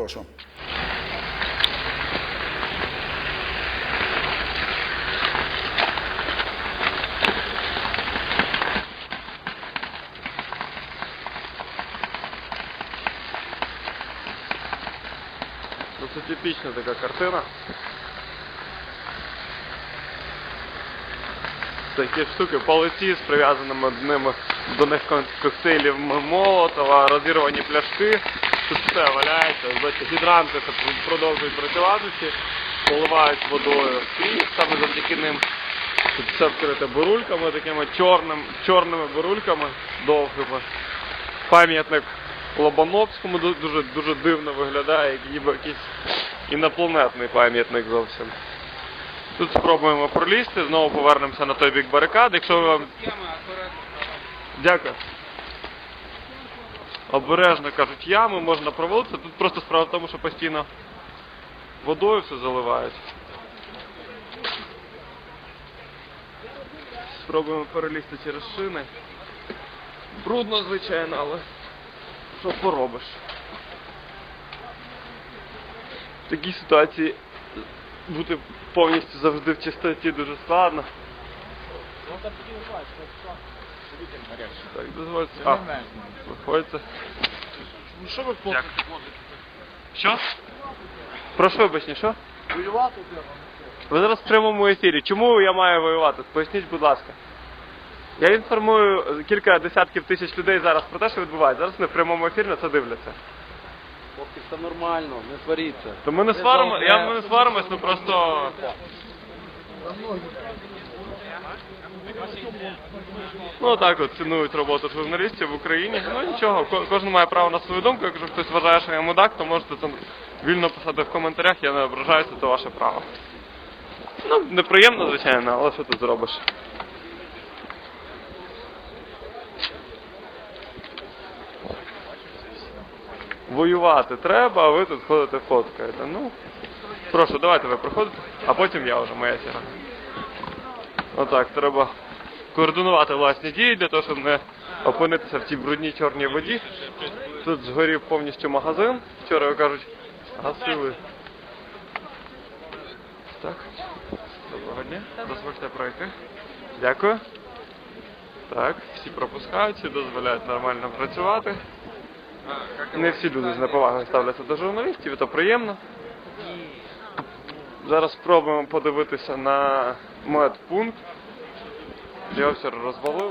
Прошу. Ну, це така картина. Такі штуки, палиці з прив'язаними до них коктейлів Молотова, розірвані пляшки. Тут все валяється, бачите, гідранти продовжують працювати, поливають водою. І саме завдяки ним тут все вкрите бурульками, такими чорним, чорними бурульками довгими. Пам'ятник Лобановському дуже, дуже дивно виглядає, як ніби якийсь інопланетний пам'ятник зовсім. Тут спробуємо пролізти, знову повернемося на той бік барикад. Якщо вам. Дякую. Обережно кажуть, ями можна провалитися. Тут просто справа в тому, що постійно водою все заливають. Спробуємо перелізти через шини. Брудно, звичайно, але що поробиш? В такій ситуації бути повністю завжди в чистоті дуже складно. Так, дозвольте. А, виходите. Ну що ви Як? Що? Прошу вибачення, що? Воювати треба. Ви зараз в прямому ефірі. Чому я маю воювати? Поясніть, будь ласка. Я інформую кілька десятків тисяч людей зараз про те, що відбувається. Зараз вони в прямому ефірі на це дивляться. Хлопці, все нормально, не сваріться. То ми не сваримо, я ми не сваримось, ну просто. Ну так от цінують роботу журналістів в Україні. Ну нічого, кожен має право на свою думку. Якщо хтось вважає, що я мудак, то можете це вільно писати в коментарях, я не ображаюся, це ваше право. Ну, неприємно, звичайно, але що тут зробиш? Воювати треба, а ви тут ходите фоткаєте. Ну, прошу, давайте ви приходите, а потім я вже моя черга. Отак, треба координувати власні дії для того, щоб не опинитися в тій брудній чорній воді. Тут згорів повністю магазин. Вчора, як кажуть, гасили. Так. Доброго дня. Дозвольте пройти. Дякую. Так, всі пропускають, всі дозволяють нормально працювати. Не всі люди з неповагою ставляться до журналістів, і то приємно. Зараз спробуємо подивитися на медпункт. Все розвалили.